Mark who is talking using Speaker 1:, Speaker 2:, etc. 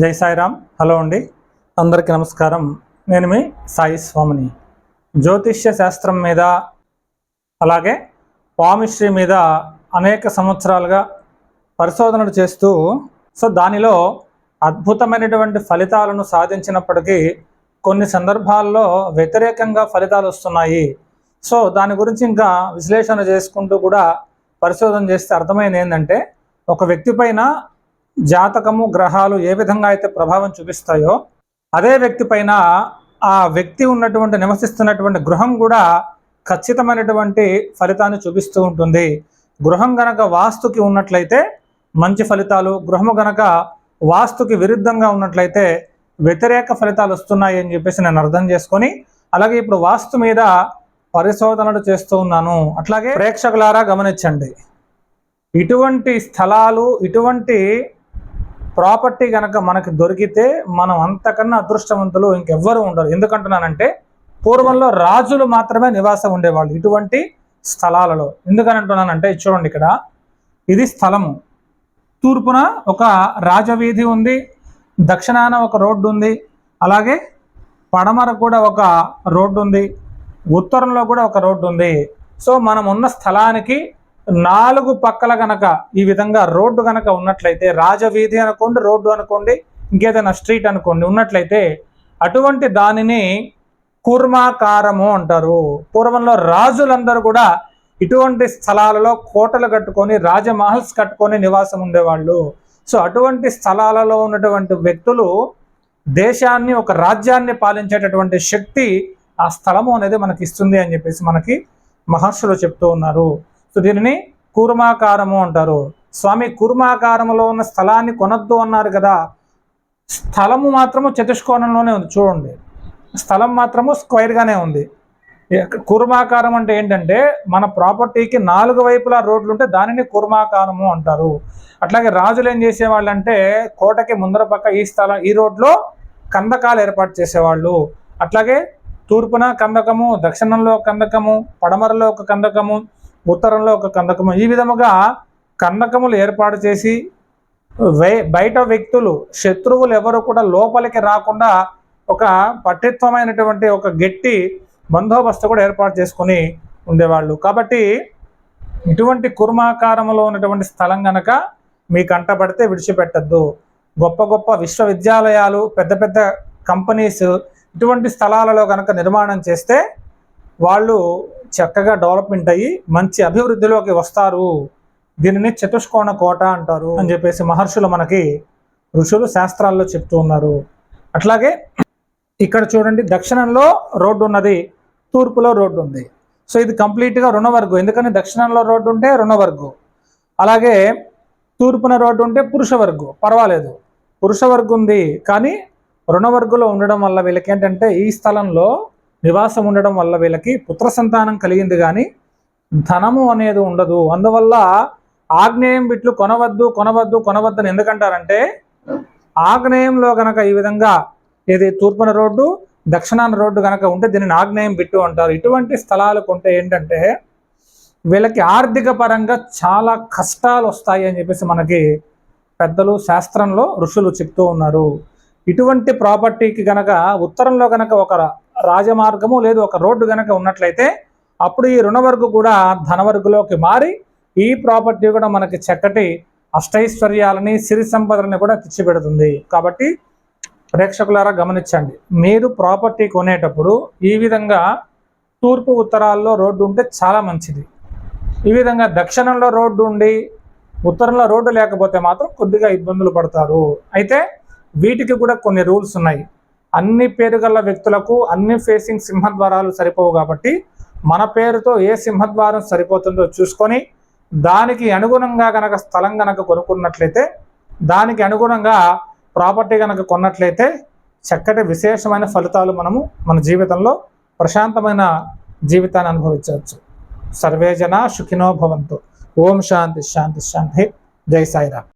Speaker 1: జై సాయిరామ్. హలో అండి. అందరికీ నమస్కారం. నేను మీ సాయి స్వామిని. జ్యోతిష్య శాస్త్రం మీద అలాగే పామిస్ట్రీ మీద అనేక సంవత్సరాలుగా పరిశోధనలు చేస్తూ సో దానిలో అద్భుతమైనటువంటి ఫలితాలను సాధించినప్పటికీ కొన్ని సందర్భాల్లో వ్యతిరేకంగా ఫలితాలు వస్తున్నాయి. సో దాని గురించి ఇంకా విశ్లేషణ చేసుకుంటూ కూడా పరిశోధన చేస్తే అర్థమైంది ఏంటంటే ఒక వ్యక్తి పైన జాతకము గ్రహాలు ఏ విధంగా అయితే ప్రభావం చూపిస్తాయో అదే వ్యక్తి పైన ఆ వ్యక్తి ఉన్నటువంటి నివసిస్తున్నటువంటి గృహం కూడా ఖచ్చితమైనటువంటి ఫలితాన్ని చూపిస్తూ ఉంటుంది. గృహం గనక వాస్తుకి ఉన్నట్లయితే మంచి ఫలితాలు గృహము గనక వాస్తుకి విరుద్ధంగా ఉన్నట్లయితే వ్యతిరేక ఫలితాలు వస్తున్నాయి అని చెప్పేసి నేను అర్థం చేసుకొని అలాగే ఇప్పుడు వాస్తు మీద పరిశోధనలు చేస్తూ ఉన్నాను. అట్లాగే ప్రేక్షకులారా గమనించండి. ఇటువంటి స్థలాలు ఇటువంటి ప్రాపర్టీ కనుక మనకి దొరికితే మనం అంతకన్నా అదృష్టవంతులు ఇంకెవ్వరు ఉండరు. ఎందుకంటున్నానంటే పూర్వంలో రాజులు మాత్రమే నివాసం ఉండేవాళ్ళు ఇటువంటి స్థలాలలో. ఎందుకని అంటున్నానంటే చూడండి ఇక్కడ ఇది స్థలము. తూర్పున ఒక రాజవీధి ఉంది దక్షిణాన ఒక రోడ్డు ఉంది అలాగే పడమర కూడా ఒక రోడ్డు ఉంది ఉత్తరంలో కూడా ఒక రోడ్డు ఉంది. సో మనం ఉన్న స్థలానికి నాలుగు పక్కల గనక ఈ విధంగా రోడ్డు గనక ఉన్నట్లయితే రాజవీధి అనుకోండి రోడ్డు అనుకోండి ఇంకేదైనా స్ట్రీట్ అనుకోండి ఉన్నట్లయితే అటువంటి దానిని కూర్మాకారము అంటారు. పూర్వంలో రాజులందరూ కూడా ఇటువంటి స్థలాలలో కోటలు కట్టుకొని రాజమహల్స్ కట్టుకొని నివాసం ఉండేవాళ్ళు. సో అటువంటి స్థలాలలో ఉన్నటువంటి వ్యక్తులు దేశాన్ని ఒక రాజ్యాన్ని పాలించేటటువంటి శక్తి ఆ స్థలము అనేది మనకి ఇస్తుంది అని చెప్పేసి మనకి మహర్షులు చెప్తూ ఉన్నారు. సో దీనిని కూర్మాకారము అంటారు. స్వామి కూర్మాకారములో ఉన్న స్థలాన్ని కొనద్దు అన్నారు కదా. స్థలము మాత్రము చతుష్కోణంలోనే ఉంది. చూడండి. స్థలం మాత్రము స్క్వైర్గానే ఉంది. కుర్మాకారం అంటే ఏంటంటే మన ప్రాపర్టీకి నాలుగు వైపులా రోడ్లు ఉంటే దానిని కుర్మాకారము అంటారు. అట్లాగే రాజులు ఏం చేసేవాళ్ళు అంటే కోటకి ముందర పక్క ఈ స్థలం ఈ రోడ్లో కందకాలు ఏర్పాటు చేసేవాళ్ళు. అట్లాగే తూర్పున కందకము దక్షిణంలో కందకము పడమరలో ఒక కందకము ఉత్తరంలో ఒక కందకము. ఈ విధముగా కందకములు ఏర్పాటు చేసి బయట వ్యక్తులు శత్రువులు ఎవరు కూడా లోపలికి రాకుండా ఒక పఠిత్వమైనటువంటి ఒక గట్టి బందోబస్తు కూడా ఏర్పాటు చేసుకుని ఉండేవాళ్ళు. కాబట్టి ఇటువంటి కుర్మాకారంలో ఉన్నటువంటి స్థలం గనక మీ కంటపడితే విడిచిపెట్టద్దు. గొప్ప గొప్ప విశ్వవిద్యాలయాలు పెద్ద పెద్ద కంపెనీస్ ఇటువంటి స్థలాలలో కనుక నిర్మాణం చేస్తే వాళ్ళు చక్కగా డెవలప్మెంట్ అయ్యి మంచి అభివృద్ధిలోకి వస్తారు. దీనిని చతుష్కోణ కోట అంటారు అని చెప్పేసి మహర్షులు మనకి ఋషులు శాస్త్రాల్లో చెప్తూ ఉన్నారు. అట్లాగే ఇక్కడ చూడండి దక్షిణంలో రోడ్డు ఉన్నది తూర్పులో రోడ్డు ఉంది. సో ఇది కంప్లీట్గా రుణవర్గు. ఎందుకని? దక్షిణంలో రోడ్డు ఉంటే రుణవర్గు. అలాగే తూర్పున రోడ్డు ఉంటే పురుషవర్గు. పర్వాలేదు. పురుషవర్గు ఉంది. కానీ రుణవర్గులో ఉండడం వల్ల వీళ్ళకి ఏంటంటే ఈ స్థలంలో నివాసం ఉండడం వల్ల వీళ్ళకి పుత్ర సంతానం కలిగింది కానీ ధనము అనేది ఉండదు. అందువల్ల ఆగ్నేయం బిట్లు కొనవద్దు కొనవద్దు కొనవద్దని ఎందుకంటారంటే ఆగ్నేయంలో గనక ఈ విధంగా ఏది తూర్పున రోడ్డు దక్షిణాన రోడ్డు కనుక ఉంటే దీనిని ఆగ్నేయం బిట్టు అంటారు. ఇటువంటి స్థలాలు కొంటే ఏంటంటే వీళ్ళకి ఆర్థిక పరంగా చాలా కష్టాలు వస్తాయి అని చెప్పేసి మనకి పెద్దలు శాస్త్రంలో ఋషులు చెప్తూ ఉన్నారు. ఇటువంటి ప్రాపర్టీకి గనక ఉత్తరంలో గనక ఒక రాజమార్గము లేదు ఒక రోడ్డు గనక ఉన్నట్లయితే అప్పుడు ఈ రుణవర్గు కూడా ధనవర్గులోకి మారి ఈ ప్రాపర్టీ కూడా మనకి చక్కటి అష్టైశ్వర్యాలని సిరి సంపదలని కూడా తెచ్చిపెడుతుంది. కాబట్టి ప్రేక్షకులారా గమనించండి మీరు ప్రాపర్టీ కొనేటప్పుడు ఈ విధంగా తూర్పు ఉత్తరాల్లో రోడ్డు ఉంటే చాలా మంచిది. ఈ విధంగా దక్షిణంలో రోడ్డు ఉండి ఉత్తరంలో రోడ్డు లేకపోతే మాత్రం కొద్దిగా ఇబ్బందులు పడతారు. అయితే వీటికి కూడా కొన్ని రూల్స్ ఉన్నాయి. అన్ని పేరు గల వ్యక్తులకు అన్ని ఫేసింగ్ సింహద్వారాలు సరిపోవు కాబట్టి మన పేరుతో ఏ సింహద్వారం సరిపోతుందో చూసుకొని దానికి అనుగుణంగా గనక స్థలం గనక కొనుక్కున్నట్లయితే దానికి అనుగుణంగా ప్రాపర్టీ కనుక కొన్నట్లయితే చక్కటి విశేషమైన ఫలితాలు మనము మన జీవితంలో ప్రశాంతమైన జీవితాన్ని అనుభవించవచ్చు. సర్వేజన సుఖినో భవంతు. ఓం శాంతి శాంతి శాంతి. జై సాయిరామ్.